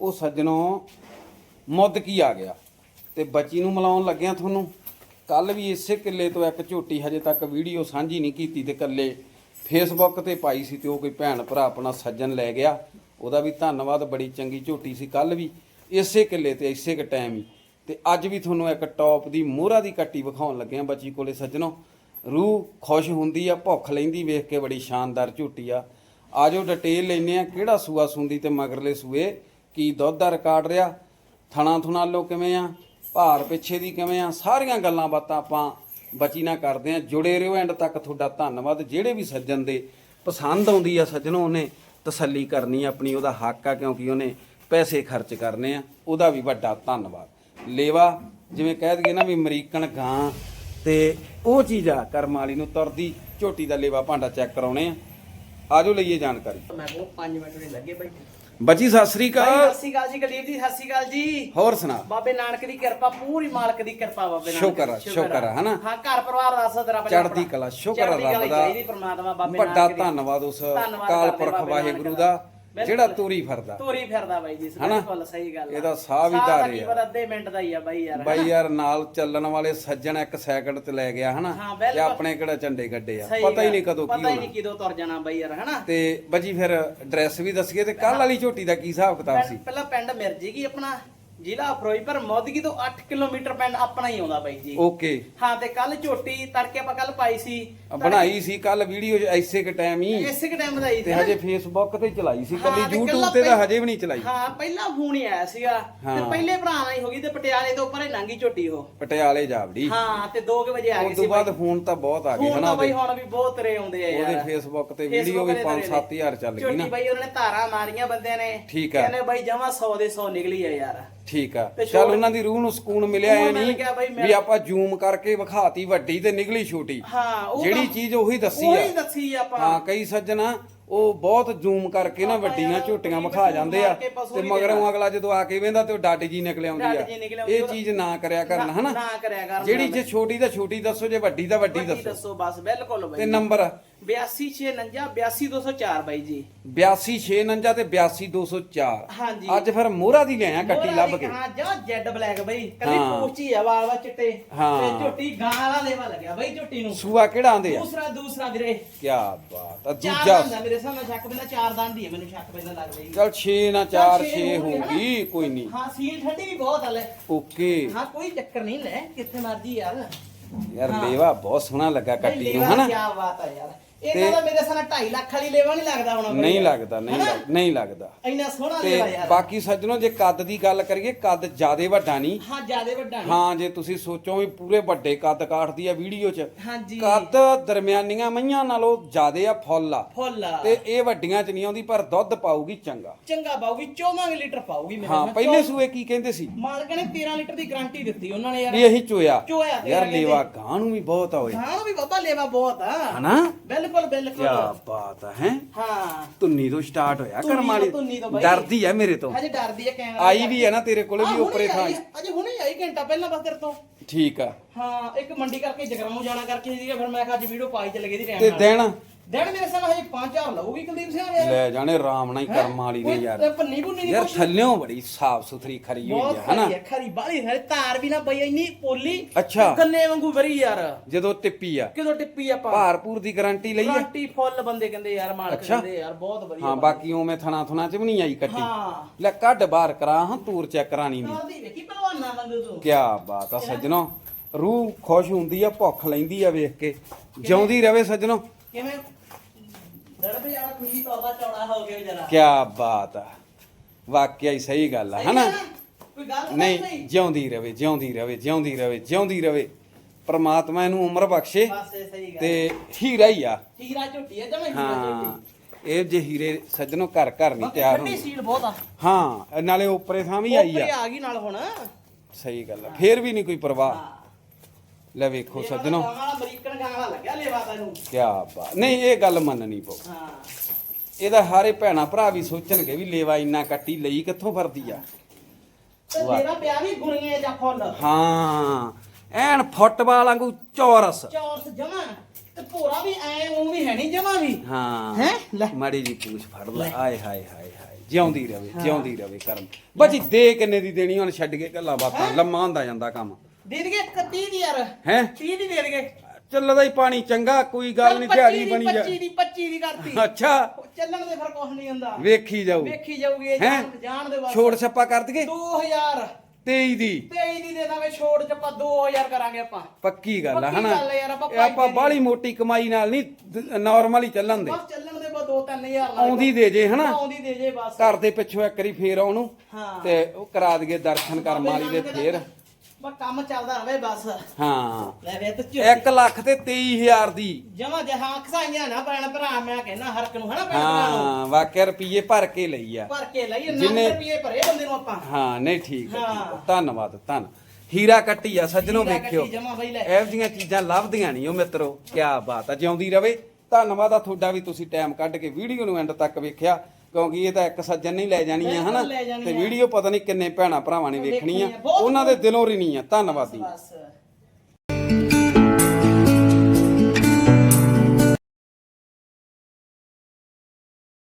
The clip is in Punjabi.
ਉਹ ਸੱਜਣੋ ਮੁੱਦ ਕੀ ਆ ਗਿਆ? ਤੇ ਬੱਚੀ ਨੂੰ ਮਿਲਾਉਣ ਲੱਗਿਆ ਤੁਹਾਨੂੰ? ਕੱਲ ਵੀ ਇਸੇ ਕਿੱਲੇ ਤੋਂ ਇੱਕ ਝੋਟੀ ਹਜੇ ਤੱਕ ਵੀਡੀਓ ਸਾਂਝੀ ਨਹੀਂ ਕੀਤੀ ਤੇ ਕੱਲੇ ਫੇਸਬੁੱਕ ਤੇ ਪਾਈ ਸੀ ਤੇ ਉਹ ਕੋਈ ਭੈਣ ਭਰਾ ਆਪਣਾ ਸੱਜਣ ਲੈ ਗਿਆ। ਉਹਦਾ ਵੀ ਧੰਨਵਾਦ, ਬੜੀ ਚੰਗੀ ਝੋਟੀ ਸੀ ਕੱਲ ਵੀ। ਇਸੇ ਕਿੱਲੇ ਤੇ ਇਸੇ ਕ ਟਾਈਮ ਹੀ। ਤੇ ਅੱਜ ਵੀ ਤੁਹਾਨੂੰ ਇੱਕ ਟੌਪ ਦੀ ਮੋਹਰਾ ਦੀ ਕੱਟੀ ਵਿਖਾਉਣ ਲੱਗੇ ਆ ਬੱਚੀ ਕੋਲੇ ਸੱਜਣੋ। ਰੂਹ ਖੁਸ਼ ਹੁੰਦੀ ਆ, ਭੁੱਖ ਲੈਂਦੀ ਵੇਖ ਕੇ ਬੜੀ ਸ਼ਾਨਦਾਰ ਝੂਟੀ ਆ। ਆਜੋ ਡਿਟੇਲ ਲੈਨੇ ਆ ਕਿਹੜਾ ਸੂਆ ਸੁੰਦੀ ਤੇ ਮਗਰਲੇ ਸੂਏ ਕੀ ਦੁੱਧ ਦਾ ਰਿਕਾਰਡ ਰਿਹਾ? ਥਣਾ ਥੁਣਾ ਲੋ ਕਿਵੇਂ ਆ? ਭਾਰ ਪਿੱਛੇ ਦੀ ਕਿਵੇਂ ਆ? ਸਾਰੀਆਂ ਗੱਲਾਂ ਬਾਤਾਂ ਆਪਾਂ ਬਚੀ ਨਾ ਕਰਦੇ ਆ ਜੁੜੇ ਰਹੋ ਐਂਡ ਤੱਕ। ਤੁਹਾਡਾ ਧੰਨਵਾਦ। ਜਿਹੜੇ ਵੀ ਸੱਜਣ ਦੇ ਪਸੰਦ ਆਉਂਦੀ ਆ ਸੱਜਣੋ, ਉਹਨੇ ਤਸੱਲੀ ਕਰਨੀ ਆਪਣੀ, ਉਹਦਾ ਹੱਕ ਆ ਕਿਉਂਕਿ ਉਹਨੇ ਪੈਸੇ ਖਰਚ ਕਰਨੇ ਆ। ਉਹਦਾ ਵੀ ਵੱਡਾ ਧੰਨਵਾਦ। ਲੇਵਾ, ਜਿਵੇਂ ਕਹਿ ਦਈਏ ਨਾ ਵੀ ਅਮਰੀਕਨ ਗਾਂ ਤੇ ਉਹ ਚੀਜ਼ ਆ, ਕਰਮ ਵਾਲੀ ਨੂੰ ਤੁਰਦੀ, ਝੋਟੀ ਦਾ ਲੇਵਾ ਭਾਂਡਾ ਚੈੱਕ ਕਰਾਉਣੇ ਆ। ਆਜੋ ਲਈਏ ਜਾਣਕਾਰੀ। ਮੈਂ ਕੋਲ 5 ਮਿੰਟ ਨਹੀਂ ਲੱਗੇ ਬਾਈ ਬੱਚੀ ਸਤਿ ਸ੍ਰੀ ਅਕਾਲ। ਸਤਿ ਸ਼੍ਰੀ ਅਕਾਲ ਜੀ ਗਲੀਬ ਜੀ ਸਤਿ ਸ਼੍ਰੀ ਅਕਾਲ ਜੀ। ਹੋਰ ਸੁਣਾ। ਬਾਬੇ ਨਾਨਕ ਦੀ ਕਿਰਪਾ ਪੂਰੀ ਮਾਲਕ ਦੀ ਕਿਰਪਾ ਬਾਬੇ ਨਾਨਕ ਸ਼ੁਕਰ ਆ, ਸ਼ੁਕਰ ਆ, ਹਨਾ? ਹਾਂ ਘਰ ਪਰਿਵਾਰ ਦਾ ਅਸਰ ਤੇਰਾ ਚੜ੍ਹਦੀ ਕਲਾ ਸ਼ੁਕਰ ਆ ਰੱਬ ਦਾ ਚਾਹੀਦੀ ਪ੍ਰਮਾਤਮਾ ਬਾਬੇ ਵੱਡਾ ਨਾਨਕ ਦੀ। ਧੰਨਵਾਦ ਉਸ ਕਾਲ ਪੁਰਖ ਵਾਹਿਗੁਰੂ ਦਾ। ਜਿਹੜਾ ਤੂਰੀ ਫਿਰਦਾ ਤੋਰੀ ਫਿਰਦਾ ਬਾਈ ਜੀ? ਬਿਲਕੁਲ ਸਹੀ ਗੱਲ। ਇਹਦਾ ਸਾਹ ਵੀ ਧਾਰੇ ਆ। ਅੱਧੇ ਮਿੰਟ ਦਾ ਹੀ ਆ ਬਾਈ ਯਾਰ ਬਾਈ ਯਾਰ ਨਾਲ ਚੱਲਣ ਵਾਲੇ ਸੱਜਣ ਇੱਕ ਸੈਕਿੰਡ ਤੇ ਲੈ ਗਿਆ ਹਨਾ ਤੇ। ਆਪਣੇ ਕਿਹੜਾ ਝੰਡੇ ਗੱਡੇ ਆ ਪਤਾ ਹੀ। ਨਹੀਂ ਕਦੋਂ ਕੀ ਪਤਾ ਹੀ ਨਹੀਂ ਹੋਣਾ ਕਦੋਂ ਤੁਰ ਜਾਣਾ ਬਾਈ ਯਾਰ ਹਨਾ ਤੇ ਬੱਜੀ ਫਿਰ ਐਡਰੈਸ ਵੀ ਦੱਸੀਏ ਤੇ ਕੱਲ ਵਾਲੀ ਝੋਟੀ ਦਾ ਕੀ ਹਿਸਾਬ ਕਿਤਾਬ ਸੀ ਪਹਿਲਾਂ ਪਿੰਡ ਮਿਰਜੀ ਕੀ ਆਪਣਾ ਜ਼ਿਲ੍ਹਾ ਫਿਰੋਜ਼ਪੁਰ ਮੋਦਗੀ ਤੋਂ 8 ਕਿਲੋਮੀਟਰ ਪਿੰਡ ਆਪਣਾ ਹੀ ਆਉਂਦਾ ਬਾਈ ਜੀ। ਓਕੇ। ਹਾਂ ਤੇ ਕੱਲ ਝੋਟੀ ਤੜਕੇ ਆਪਾਂ ਕੱਲ ਪਾਈ ਸੀ। ਬਣਾਈ ਸੀ ਕੱਲ ਵੀਡੀਓ ਐਸੇ ਕ ਟਾਈਮ ਹੀ। ਇਸੇ ਟਾਈਮ ਦਾ ਹੀ ਤੇ ਹਜੇ ਫੇਸਬੁੱਕ ਤੇ ਚਲਾਈ ਸੀ ਕੱਲੀ YouTube ਤੇ ਤਾਂ ਹਜੇ ਵੀ ਨਹੀਂ ਚਲਾਈ। ਹਾਂ ਪਹਿਲਾ ਫੋਨ ਹੀ ਆਇਆ ਸੀਗਾ। ਤੇ ਪਹਿਲੇ ਭਰਾ ਨਾਲ ਹੀ ਹੋ ਗਈ ਤੇ ਪਟਿਆਲੇ ਤੋਂ ਉੱਪਰ ਹੀ ਲੰਗੀ ਝੋਟੀ ਉਹ। ਪਟਿਆਲੇ ਜਾਵੜੀ। ਹਾਂ ਤੇ 2 ਵਜੇ ਆ ਗਈ ਉਸ ਸੀ ਤੋਂ ਬਾਅਦ ਫੋਨ ਤਾਂ ਬਹੁਤ ਆ ਗਏ ਹਨਾ ਬਈ ਹੁਣ ਵੀ ਬਹੁਤ ਤਰੇ ਆਉਂਦੇ ਆ ਯਾਰ। ਉਹਦੇ ਫੇਸਬੁੱਕ ਤੇ ਵੀਡੀਓ ਵੀ ਤੇ 5-7000 ਚੱਲ ਗਈ ਝੋਟੀ ਨਾ। ਬਈ ਉਹਨਾਂ ਨੇ ਧਾਰਾਂ ਮਾਰੀਆਂ ਬੰਦਿਆਂ ਨੇ। ਠੀਕ ਆ। ਕਹਿੰਦੇ ਬਈ ਜਮਾ 100 ਦੇ 100 ਨਿਕਲੀ ਆ ਯਾਰ। ਠੀਕ ਆ। ਤੇ ਚੱਲ ਛੋਟ- ਉਹਨਾਂ ਦੀ ਰੂਹ ਨੂੰ ਸਕੂਨ ਮਿਲਿਆ ਸਕੂਨ ਐ ਮਿਲ ਨਹੀਂ ਗਿਆ ਬਈ ਮੈਂ- ਵੀ ਆਪਾਂ ਜ਼ੂਮ ਕਰਕੇ ਵਿਖਾਤੀ ਵੱਡੀ ਤੇ ਨਿਕਲੀ ਛੋਟੀ। ਹਾਂ ਉਹ ਜਿਹੜੀ ਤਾਂ- ਚੀਜ਼ ਉਹੀ ਦੱਸੀ ਉਹੀ ਆ। ਦੱਸੀ ਆਪਾਂ। ਹਾਂ ਕਈ ਸੱਜਣਾ ਉਹ ਬਹੁਤ ਜ਼ੂਮ ਕਰਕੇ ਨਾ ਵੱਡੀਆਂ ਝੋਟੀਆਂ ਵਿਖਾ ਜਾਂਦੇ ਆ ਤੇ ਮਗਰੋਂ। ਅਗਲਾ ਜਦੋਂ ਆ ਕੇ ਵੇਂਦਾ ਤੇ ਉਹ ਡੱਡ ਜੀ ਨਿਕਲ ਆਉਂਦੀ ਆ। ਇਹ ਚੀਜ਼ ਨਾ ਕਰਿਆ ਕਰਨ ਹਨਾ? ਨਾ ਕਰਿਆ ਕਰਨ ਜਿਹੜੀ ਜੇ ਛੋਟੀ ਦਾ ਛੋਟੀ ਦੱਸੋ ਜੇ ਵੱਡੀ ਦਾ ਵੱਡੀ ਦੱਸੋ। ਦੱਸੋ ਬਸ ਬਿਲਕੁਲ ਬਈ। ਤੇ ਨੰਬਰ 8269 82204 ਬਾਈ ਜੀ। 8269 ਤੇ 82204 ਹਾਂਜੀ। ਅੱਜ ਫਿਰ ਮੋਹਰਾ ਦੀ ਲਿਆਇਆ ਕੱਟੀ ਮੋਹਰਾ ਲੱਭ ਕੇ। ਹਾਂ ਜਾ ਜੈਡ ਬਲੈਕ ਬਈ। ਕੱਲੀ। ਪੂਛੀ ਆ ਵਾਲ ਵਾ ਚਿੱਟੇ। ਤੇ ਝੋਟੀ ਗਾਂ ਵਾਲਾ ਲੇਵਾ ਲੱਗਿਆ ਬਈ ਝੋਟੀ ਨੂੰ। ਸੂਆ ਕਿਹੜਾ ਆਂਦੇ ਆ? ਦੂਸਰਾ ਦੂਸਰਾ ਵੀਰੇ। ਕੀ ਬਾਤ ਆ ਚਾਰ ਦੂਜਾ ਸ਼ੱਕ ਪੈਂਦਾ ਚਾਰ ਹੀ ਮੈਨੂੰ ਸ਼ੱਕ ਪੈਂਦਾ ਲੱਗ ਰਹੀ ਚਲ 6 ਨਾ 4 ਛੇ 6 ਹੋਣਗੇ, ਹੋਊਗੀ ਕੋਈ ਨਹੀਂ। ਹਾਂ ਸੀਲ ਠੰਡੀ ਵੀ ਬਹੁਤ ਆ ਲੈ। ਓਕੇ। ਹਾਂ ਕੋਈ ਚੱਕਰ ਨਹੀਂ ਲੈ ਕਿੱਥੇ ਮਰਜ਼ੀ ਯਾਰ ਯਾਰ ਹਾਂ। ਲੇਵਾ ਬਹੁਤ ਸੋਹਣਾ ਲੱਗਾ ਕੱਟੀ ਨੂੰ ਹਨਾ? ਕੀ ਬਾਤ ਆ ਯਾਰ। ਇਹਨਾਂ ਦਾ ਮੇਰੇ ਸਾਹਮਣੇ 2.5 ਲੱਖ ਵਾਲੀ ਲੇਵਾ ਨਹੀਂ ਲੱਗਦਾ ਹੁਣ ਨਹੀਂ। ਲੱਗਦਾ ਨਹੀਂ ਹਨਾ? ਲੱਗ- ਨਹੀਂ ਲੱਗਦਾ। ਇੰਨਾ ਸੋਹਣਾ ਤੇ ਲੇਵਾ ਯਾਰ। ਬਾਕੀ ਸੱਜਣੋ ਜੇ ਕੱਦ ਦੀ ਗੱਲ ਕਰੀਏ ਕੱਦ ਜਿਆਦੇ ਵੱਡਾ ਨਹੀਂ। ਹਾਂ ਜਿਆਦੇ ਵੱਡਾ ਨਹੀਂ। ਹਾਂ ਜੇ ਤੁਸੀਂ ਸੋਚੋ ਵੀ ਪੂਰੇ ਵੱਡੇ ਕੱਦ ਕਾਟਦੀ ਆ ਵੀਡੀਓ 'ਚ ਹਾਂਜੀ। ਕੱਦ ਦਰਮਿਆਨੀਆਂ ਮਈਆਂ ਨਾਲੋਂ ਜਿਆਦੇ ਆ ਫੁੱਲ ਆ। ਫੁੱਲ ਆ। ਤੇ ਇਹ ਵੱਡੀਆਂ 'ਚ ਨਹੀਂ ਆਉਂਦੀ ਪਰ ਦੁੱਧ ਪਾਊਗੀ ਚੰਗਾ। ਚੰਗਾ ਪਾਉਗੀ 14 ਲੀਟਰ ਪਾਉਗੀ ਮੇਰੇ ਹਾਂ ਨਾਲ। ਪਹਿਲੇ ਚੌ- ਸੂਏ ਕੀ ਕਹਿੰਦੇ ਸੀ? ਮਾਲਕ ਨੇ 13 ਲੀਟਰ ਦੀ ਗਾਰੰਟੀ ਦਿੱਤੀ ਉਹਨਾਂ ਨੇ ਯਾਰ। ਵੀ ਇਹੀ ਚੋਇਆ। ਚੋਇਆ ਤੇ ਯਾਰ ਕਹਿੰਦੇ- ਲੇਵਾ ਗਾਂ ਨੂੰ ਵੀ ਬਹੁਤ ਆ ਓਏ। ਉਹ ਵੀ ਬਾਬਾ ਲੇਵਾ ਬਹੁਤ ਆ। ਹਨਾ? ਬਿਲਕੁਲ ਕੀ ਬਿਲਕੁਲ ਬਾਤ ਆ ਹੈ? ਹਾਂ। ਤੁੰਨੀ ਤੋਂ ਸਟਾਰਟ ਹੋਇਆ ਧੁੰਨੀ ਕਰਮ ਤੋਂ- ਵਾਲੀ ਧੁੰਨੀ ਤੋਂ ਬਾਈ। ਡਰਦੀ ਆ ਮੇਰੇ ਤੋਂ। ਹਜੇ ਡਰਦੀ ਹੈ ਕੈਮਰਾ ਆਈ ਵੀ ਹੈ ਨਾ ਤੇਰੇ ਕੋਲੇ ਵੀ ਹਾਂ, ਉੱਪਰੇ ਥਾਂ। ਹੈ, ਅਜੇ ਹੁਣੇ ਆਈ ਘੰਟਾ ਪਹਿਲਾਂ ਬਸ ਤੇਰੇ ਤੋਂ। ਠੀਕ ਆ। ਹਾਂ ਇੱਕ ਮੰਡੀ ਕਰਕੇ ਜਗਰਾਮੂ ਜਾਣਾ ਕਰਕੇ ਸੀਗਾ ਫਿਰ ਮੈਂ ਕਿਹਾ ਅੱਜ ਵੀਡੀਓ ਪਾਈ ਚ ਲੱਗੇ ਦੀ ਟਾਈਮ ਤੇ ਦਿਨ ਦਿਨ ਮੇਰੇ ਸਾਹਮਣੇ ਹਜੇ 5000 ਲਊਗੀ ਕੁਲਦੀਪ ਸਿੰਘ ਯਾਰ ਲੈ ਜਾਣੇ ਰਾਮ ਨਾਲ ਹੀ ਕਰਮ ਵਾਲੀ ਨੇ ਕੋਈ ਯਾਰ। ਪੰਨੀ ਪੁੰਨੀ ਨਹੀਂ ਯਾਰ ਕੁਛ ਥੱਲਿਓਂ ਬੜੀ ਸਾਫ਼ ਸੁਥਰੀ ਖਰੀ ਹੋਈ ਬਹੁਤ ਆ ਹਨਾ? ਖਰੀ ਖਰੀ ਬਾਲੀ ਹੈ ਤਾਰ ਵੀ ਨਾ ਪਈ ਇੰਨੀ ਪੋਲੀ। ਅੱਛਾ। ਗੰਨੇ ਵਾਂਗੂ ਵਰੀ ਯਾਰ। ਜਦੋਂ ਟਿੱਪੀ ਆ। ਕਿਦੋਂ ਟਿੱਪੀ ਆਪਾਂ? ਭਾਰਪੂਰ ਦੀ ਗਾਰੰਟੀ ਲਈ ਆ। ਗਾਰੰਟੀ ਫੁੱਲ ਬੰਦੇ ਕਹਿੰਦੇ ਯਾਰ ਮਾਲਕ ਅੱਛਾ। ਕਹਿੰਦੇ ਯਾਰ ਬਹੁਤ ਵਧੀਆ ਹਾਂ ਬਾਕੀ ਉਵੇਂ ਥਣਾ ਥਣਾ ਚ ਵੀ ਨਹੀਂ ਆਈ ਕੱਟੀ। ਹਾਂ। ਲੈ ਕੱਢ ਬਾਹਰ ਕਰਾ ਹਾਂ ਤੂਰ ਚੈੱਕ ਕਰਾਣੀ ਨਹੀਂ ਕਰਦੀ ਵੇਖੀ ਪਹਿਲਵਾਨਾਂ ਵਾਂਗੂ ਤੂੰ? ਕੀ ਬਾਤ ਆ ਸੱਜਣੋ। ਰੂਹ ਖੁਸ਼ ਹੁੰਦੀ ਆ ਭੁੱਖ ਲੈਂਦੀ ਆ ਵੇਖ ਕੇ। ਜਿਉਂਦੀ ਰਵੇ ਸੱਜਣੋ। ਕਿਵੇਂ? ਤੇ ਯਾਰ ਖੁਸ਼ੀ ਤੋਬਾ ਚੌੜਾ ਹੋ ਗਿਆ ਜਰਾ। ਕੀ ਬਾਤ ਆ। ਵਾਕਿਆ ਹੀ ਸਹੀ ਗੱਲ ਆ ਹਨਾ? ਕੋਈ ਗੱਲ ਤਾਂ ਨਹੀਂ ਜਿਉਂਦੀ ਰਵੇ ਜਿਉਂਦੀ ਰਵੇ ਜਿਉਂਦੀ ਰਵੇ ਜਿਉਂਦੀ ਰਵੇ। ਪ੍ਰਮਾਤਮਾ ਇਹਨੂੰ ਉਮਰ ਬਖਸ਼ੇ ਬਸ ਇਹ ਸਹੀ ਗੱਲ ਤੇ ਹੀਰਾ ਹੀ ਆ। ਹੀਰਾ ਝੋਟੀ ਹੈ ਜਮੇ ਹੀਰਾ ਹਾਂ ਝੋਟੀ। ਇਹ ਜੇ ਹੀਰੇ ਸੱਜਣੋ ਘਰ ਘਰ ਨਹੀਂ ਤਿਆਰ ਹੁੰਦੇ। ਸੀਲ ਬਹੁਤ ਆ। ਹਾਂ ਨਾਲੇ ਉੱਪਰੇ ਥਾਂ ਵੀ ਆਈ ਉੱਪਰੇ ਆ ਆ ਗਈ ਨਾਲ ਹੁਣ। ਸਹੀ ਗੱਲ ਆ ਫੇਰ ਵੀ ਨਹੀਂ ਕੋਈ ਪਰਵਾਹ। ਲੈ ਵੇਖੋ ਸੱਜਣੋ। ਅਮਰੀਕਨ ਗਾਂ ਵਾਲਾ ਲੱਗਿਆ ਲੇਵਾ ਤੈਨੂੰ ਕੀ ਬਾਤ। ਨਹੀਂ ਇਹ ਗੱਲ ਮੰਨਣੀ ਪਊ। ਹਾਂ। ਇਹਦਾ ਹਾਰੇ ਭੈਣਾ ਭਰਾ ਵੀ ਸੋਚਣਗੇ ਵੀ ਲੇਵਾ ਇੰਨਾ ਕੱਟੀ ਲਈ ਕਿੱਥੋਂ ਫਰਦੀ ਆ? ਤੇ ਮੇਰਾ ਪਿਆ ਵੀ ਗੁਣੀਏ ਜਾਂ ਫੁੱਲ। ਹਾਂ ਐਨ ਫੁੱਟਬਾਲ ਵਾਂਗੂ ਚੌਰਸ। ਚੌਰਸ ਜਮਾ। ਤੇ ਭੋਰਾ ਵੀ ਐ ਉਹ ਵੀ ਹੈ ਨਹੀਂ ਜਮਾ ਵੀ। ਹਾਂ। ਹੈਂ? ਲੈ। ਮਾੜੀ ਜੀ ਪੂਛ ਫੜ ਲੈ। ਆਏ ਹਾਏ ਹਾਏ ਹਾਏ। ਜਿਉਂਦੀ ਰਵੇ ਜਿਉਂਦੀ ਰਵੇ ਕਰਮ। ਬੱਚੀ ਦੇ ਕਿੰਨੇ ਦੀ ਦੇਣੀ ਹੁਣ ਛੱਡ ਕੇ ਗੱਲਾਂ ਬਾਤਾਂ ਲੰਮਾ ਹੁੰਦਾ ਜਾਂਦਾ ਕੰਮ। ਦੇ ਦੇਗੇ 30 ਦੀ ਯਾਰ। ਹੈ? 30 ਦੀ ਦੇ ਦੇਗੇ ਚੱਲਦਾ ਹੀ ਪਾਣੀ ਚੰਗਾ ਕੋਈ ਗੱਲ ਨਹੀਂ ਦਿਹਾੜੀ ਬਣੀ ਜਾ। 25 ਦੀ 25 ਦੀ ਕਰਤੀ। ਅੱਛਾ। ਚੱਲਣ ਦੇ ਫਿਰ ਕੁਝ ਨਹੀਂ ਹੁੰਦਾ। ਵੇਖੀ ਜਾਊ। ਵੇਖੀ ਜਾਊਗੀ ਇਹ? ਜਾਣ ਦੇ ਬਸ ਛੋੜ ਛੱਪਾ ਕਰ ਦਈਏ? 2000 23 ਦੀ। 23 ਦੀ ਦੇ ਦਾਂਗੇ ਛੋੜ ਚ ਆਪਾਂ 2000 ਕਰਾਂਗੇ ਆਪਾਂ। ਪੱਕੀ ਗੱਲ ਆ ਹਨਾ? ਆਪਾਂ ਬਾਹਲੀ ਮੋਟੀ ਕਮਾਈ ਨਾਲ ਨਹੀਂ ਨਾਰਮਲ ਹੀ ਚੱਲਣ ਦੇ। ਬਸ ਚੱਲਣ ਦੇ ਬਸ 2-3000 ਆਉਂਦੀ ਦੇ ਜੇ ਹਨਾ? ਆਉਂਦੀ ਦੇ ਜੇ ਬਸ। ਘਰ ਦੇ ਪਿੱਛੋਂ ਇੱਕ ਵਾਰੀ ਫੇਰ ਆਉਣੂ। ਹਾਂ। ਤੇ ਉਹ ਕਰਾ ਦਈਏ ਦਰਸ਼ਨ ਕਰਮ ਵਾਲੀ ਦੇ ਫੇਰ। ਬਸ ਕੰਮ ਚੱਲਦਾ ਰਵੇ ਬਸ। ਹਾਂ। ਲੈ ਵੇ ਤੇ 1 ਲੱਖ ਤੇ 23000 ਦੀ। ਜਮਾ ਜਹਾਂ ਖਸਾਈਆਂ ਨਾ ਪੈਣ ਭਰਾ ਮੈਂ ਕਹਿੰਦਾ ਹਰਕ ਨੂੰ ਹਨਾ ਪੈਣ ਭਰਾ ਨੂੰ? ਹਾਂ ਵਾਕਿਆ ਰੁਪਏ ਭਰ ਕੇ ਲਈ ਆ। ਭਰ ਕੇ ਲਈ ਨਾ ਜਿੰਨੇ- ਰੁਪਏ ਭਰੇ ਬੰਦੇ ਨੂੰ ਆਪਾਂ। ਹਾਂ ਨਹੀਂ ਠੀਕ ਹੈ, ਠੀਕ ਹੈ ਹਾਂ। ਧੰਨਵਾਦ ਧੰਨ। ਹੀਰਾ ਕੱਟੀ ਆ ਸੱਜਣੋ ਹੀਰਾ ਵੇਖਿਓ। ਕੱਟੀ ਜਮਾਂ ਬਈ ਲੈ। ਇਹੋ ਜਿਹੀਆਂ ਚੀਜ਼ਾਂ ਲੱਭਦੀਆਂ ਨਹੀਂ ਉਹ ਮਿੱਤਰੋ ਕੀ ਬਾਤ ਆ। ਜਿਉਂਦੀ ਰਵੇ। ਧੰਨਵਾਦ ਆ ਤੁਹਾਡਾ ਵੀ ਤੁਸੀਂ ਟਾਈਮ ਕੱਢ ਕੇ ਵੀਡੀਓ ਨੂੰ ਐਂਡ ਤੱਕ ਵੇਖਿਆ। ਕਿਉਂਕਿ ਇਹ ਤਾਂ ਇੱਕ ਸੱਜਣ ਨਹੀਂ ਲੈ ਜਾਣੀ ਆ ਹਨਾ? ਲੈ ਜਾਣੀ ਤੇ। ਵੀਡੀਓ ਪਤਾ ਨਹੀਂ ਕਿੰਨੇ ਭੈਣਾਂ ਭਰਾਵਾਂ ਨੇ ਵੇਖਣੀ ਆ ਉਹਨਾਂ ਦੇ ਦਿਲੋਂ ਰਿਣੀ ਆ। ਧੰਨਵਾਦੀ ਬਸ।